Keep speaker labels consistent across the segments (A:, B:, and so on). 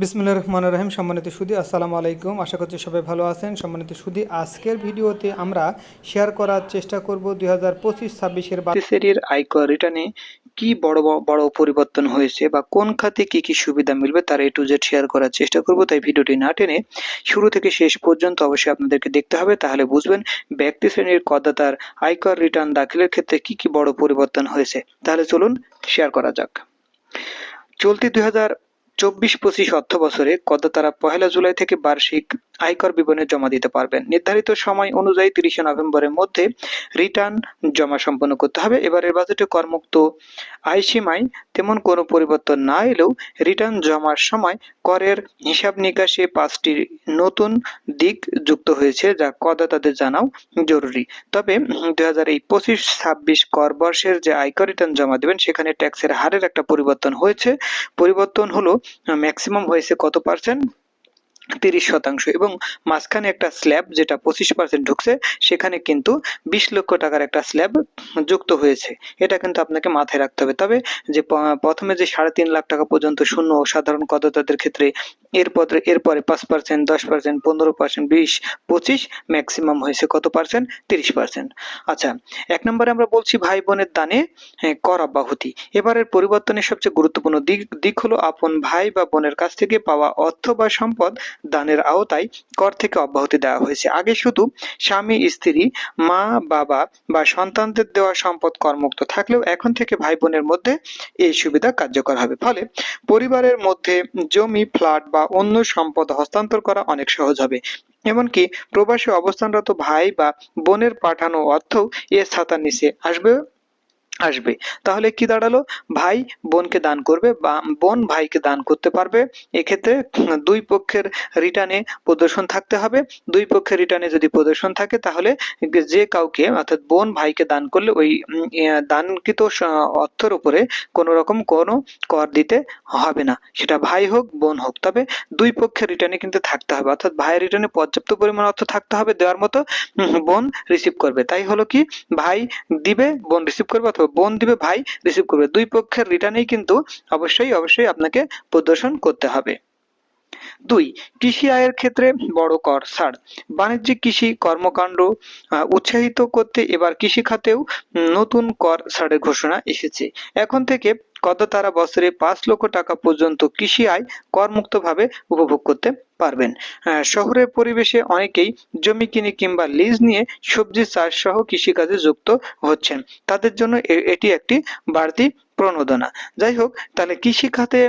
A: বিসমুল্লাহ রহমান রহিম। সম্মানিত সুদী আসসালামু আলাইকুম। আশা করছি সবাই ভালো আছেন। সম্মানিত সুদী আজকের ভিডিওতে আমরা শেয়ার করার চেষ্টা করব দুই হাজার পঁচিশ ছাব্বিশের
B: সেরির আয়কর রিটার্নে কি বড় বড় পরিবর্তন হয়েছে বা কোন খাতে কি কি সুবিধা মিলবে তার এ টু জেড শেয়ার করার চেষ্টা করব। তাই ভিডিওটি না টেনে শুরু থেকে শেষ পর্যন্ত অবশ্যই আপনাদেরকে দেখতে হবে। তাহলে বুঝবেন ব্যক্তি শ্রেণির করদাতার আয়কর রিটার্ন দাখিলের ক্ষেত্রে কি কি বড় পরিবর্তন হয়েছে। তাহলে চলুন শেয়ার করা যাক। চলতি দুই হাজার চব্বিশ পঁচিশ অর্থ বছরে করদাতারা পহেলা জুলাই থেকে বার্ষিক আয়কর বিবরণী জমা দিতে পারবেন। নির্ধারিত সময় অনুযায়ী তিরিশে নভেম্বরের মধ্যে রিটার্ন জমা সম্পন্ন করতে হবে। এবারের বাজেটে করমুক্ত আয় সীমায় তেমন কোনো পরিবর্তন না এলেও রিটার্ন জমার সময় করের হিসাব নিকাশে পাঁচটি নতুন দিক যুক্ত হয়েছে, যা করদাতাদের জানাও জরুরি। তবে দু হাজার এই পঁচিশ ছাব্বিশ কর বর্ষের যে আয়কর রিটার্ন জমা দেবেন, সেখানে ট্যাক্সের হারের একটা পরিবর্তন হয়েছে। পরিবর্তন হলো ম্যাক্সিমাম হয়েছে কত পার্সেন্ট তিরিশ শতাংশ এবং মাঝখানে একটা স্ল্যাব যেটা পঁচিশ পার্সেন্ট ঢুকছে, সেখানে কিন্তু বিশ লক্ষ টাকার একটা স্ল্যাব যুক্ত হয়েছে। এটা কিন্তু আপনাকে মাথায় রাখতে হবে। তবে যে প্রথমে যে সাড়ে তিন লাখ টাকা পর্যন্ত শূন্য সাধারণ করদাতাদের ক্ষেত্রে এরপরে এরপরে পাঁচ পার্সেন্ট দশ পার্সেন্ট পনেরো পার্সেন্ট বিশ, পঁচিশ ম্যাক্সিমাম হয়েছে কত পার্সেন্ট তিরিশ পার্সেন্ট আচ্ছা এক নম্বরে আমরা বলছি ভাই বোনের দানে কর অব্যাহতি এবারের পরিবর্তনের সবচেয়ে গুরুত্বপূর্ণ দিক দিক হলো আপন ভাই বা বোনের কাছ থেকে পাওয়া অর্থ বা সম্পদ দানের আওতায় কর থেকে অব্যাহতি দেওয়া হয়েছে। আগে শুধু স্বামী, স্ত্রী, মা, বাবা বা সন্তানদের দেওয়া সম্পদ করমুক্ত থাকলেও এখন থেকে ভাই বোনের মধ্যে এই সুবিধা কার্যকর হবে। ফলে পরিবারের মধ্যে জমি, ফ্ল্যাট বা অন্য সম্পদ হস্তান্তর করা অনেক সহজ হবে। এমনকি প্রবাসী অবস্থানরত ভাই বা বোনের পাঠানো অর্থ এ ছাতার নিচে আসবে। আসবে। তাহলে কি দাঁড়াল? ভাই বোনকে দান করবে বা বোন ভাইকে দান করতে পারবে। এক্ষেত্রে দুই পক্ষের রিটার্নে প্রদর্শন থাকতে হবে। দুই পক্ষের রিটার্নে যদি প্রদর্শন থাকে, তাহলে যে কাউকে, অর্থাৎ বোন ভাইকে দান করলে ওই দানকৃত অর্থের উপরে কোনো রকম কোনো কর দিতে হবে না। সেটা ভাই হোক, বোন হোক। তবে দুই পক্ষের রিটার্নে কিন্তু থাকতে হবে। অর্থাৎ ভাইয়ের রিটার্নে পর্যাপ্ত পরিমাণ অর্থ থাকতে হবে, দেওয়ার মতো বোন রিসিভ করবে। তাই হলো কি? ভাই দিবে, বোন রিসিভ করবে অথবা বোন দিবে ভাই রিসিভ করবে। দুই পক্ষের রিটার্নেই কিন্তু অবশ্যই অবশ্যই আপনাকে প্রদর্শন করতে হবে। দুই, কৃষি আয়ের ক্ষেত্রে বড় কর। ছাড় বাণিজ্যিক কৃষি কর্মকাণ্ড উৎসাহিত করতে এবার কৃষি খাতেও নতুন কর ছাড়ের ঘোষণা এসেছে। এখন থেকে কত তারা বছরে পাঁচ লক্ষ টাকা পর্যন্ত কৃষি আয় করমুক্তভাবে উপভোগ করতে পারবেন। শহরের পরিবেশে অনেকেই জমি কিনে কিংবা লিজ নিয়ে সবজি চাষ সহ কৃষিকাজে যুক্ত হচ্ছেন। তাদের জন্য এটি একটি বাড়তি প্রণোদনা। যাই হোক, তাহলে কৃষি খাতে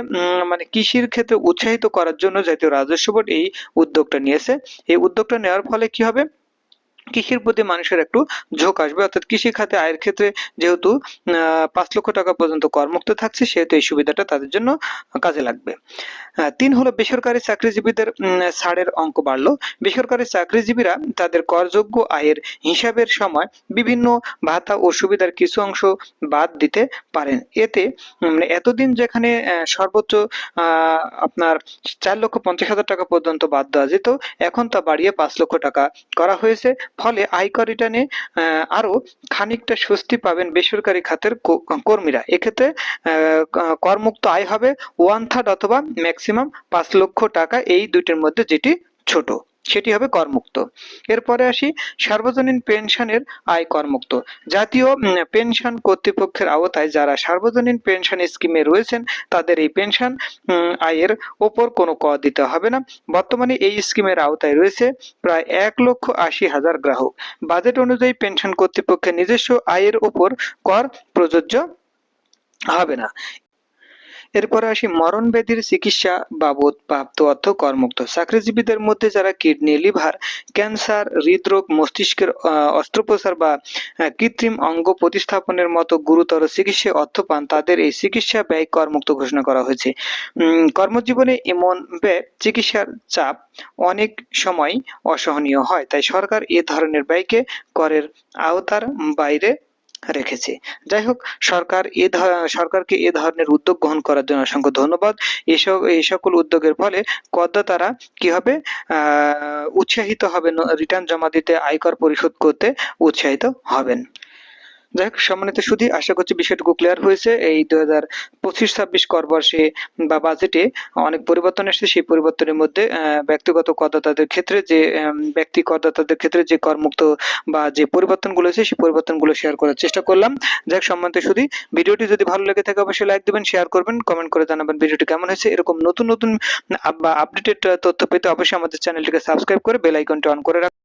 B: মানে কৃষির ক্ষেত্রে উৎসাহিত করার জন্য জাতীয় রাজস্ব বোর্ড এই উদ্যোগটা নিয়েছে। এই উদ্যোগটা নেওয়ার ফলে কি হবে? কৃষির প্রতি মানুষের একটু ঝোঁক আসবে। অর্থাৎ কৃষি খাতে আয়ের ক্ষেত্রে যেহেতু পাঁচ লক্ষ টাকা পর্যন্ত করমুক্ত থাকছে সেহেতু এই সুবিধাটা তাদের জন্য কাজে লাগবে। তিন হলো বেসরকারি চাকরিজীবীদের ছাড়ের অঙ্ক বাড়লো। বেসরকারি চাকরিজীবীরা তাদের করযোগ্য আয়ের হিসাবের সময় বিভিন্ন ভাতা ও সুবিধার কিছু অংশ বাদ দিতে পারেন। এতে উম, এতদিন যেখানে সর্বোচ্চ আপনার চার লক্ষ পঞ্চাশ হাজার টাকা পর্যন্ত বাদ দেওয়া যেত এখন তা বাড়িয়ে পাঁচ লক্ষ টাকা করা হয়েছে। ফলে আয়কর রিটার্নে আরও খানিকটা স্বস্তি পাবেন বেসরকারি খাতের কর্মীরা। এক্ষেত্রে করমুক্ত আয় হবে ওয়ান থার্ড অথবা ম্যাক্সিমাম পাঁচ লক্ষ টাকা, এই দুইটির মধ্যে যেটি ছোট। সেটি হবে করমুক্ত। এরপরে আসি, সার্বজনীন পেনশনের আয় করমুক্ত। জাতীয় পেনশন কর্তৃপক্ষের আওতায় যারা সার্বজনীন পেনশন স্কিমে রয়েছেন, তাদের এই পেনশন আয়ের ওপর কোনো কর দিতে হবে না। বর্তমানে এই স্কিমের আওতায় রয়েছে প্রায় এক লক্ষ আশি হাজার গ্রাহক। বাজেট অনুযায়ী পেনশন কর্তৃপক্ষের নিজস্ব আয়ের ওপর কর প্রযোজ্য হবে না। এরপরে আসি মরণ ব্যাধির চিকিৎসা বাবদ প্রাপ্ত অর্থ করমুক্ত। চাকরিজীবীদের মধ্যে যারা কিডনি, লিভার, ক্যান্সার, হৃদরোগ, মস্তিষ্কের অস্ত্রোপচার বা কৃত্রিম অঙ্গ প্রতিস্থাপনের মতো গুরুতর চিকিৎসায় অর্থ পান, তাদের এই চিকিৎসা ব্যয় করমুক্ত ঘোষণা করা হয়েছে। কর্মজীবনে এমন ব্যয় চিকিৎসার চাপ অনেক সময় অসহনীয় হয়, তাই সরকার এ ধরনের ব্যয়কে করের আওতার বাইরে রেখেছে। যাই হোক সরকার এ সরকারকে এ ধরনের উদ্যোগ গ্রহণ করার জন্য অসংখ্য ধন্যবাদ। এসব এই সকল উদ্যোগের ফলে করদাতারা কি হবে? উৎসাহিত হবেন, রিটার্ন জমা দিতে আয়কর পরিশোধ করতে উৎসাহিত হবেন। যাই হোক সম্মানিত সুধী, আশা করছি বিষয়টুকু ক্লিয়ার হয়েছে। এই দুই হাজার পঁচিশ ছাব্বিশ করবর্ষে বা বাজেটে অনেক পরিবর্তন এসেছে। সেই পরিবর্তনের মধ্যে ব্যক্তিগত করদাতাদের ক্ষেত্রে যে ব্যক্তি করদাতাদের ক্ষেত্রে যে করমুক্ত বা যে পরিবর্তনগুলো হয়েছে, সেই পরিবর্তনগুলো শেয়ার করার চেষ্টা করলাম। যাই হোক সম্মানিত সুধী, ভিডিওটি যদি ভালো লেগে থাকে, অবশ্যই লাইক দিবেন শেয়ার করবেন কমেন্ট করে জানাবেন ভিডিওটি কেমন হয়েছে। এরকম নতুন নতুন বা আপডেটেড তথ্য পেতে অবশ্যই আমাদের চ্যানেলটিকে সাবস্ক্রাইব করে বেল আইকনটি অন করে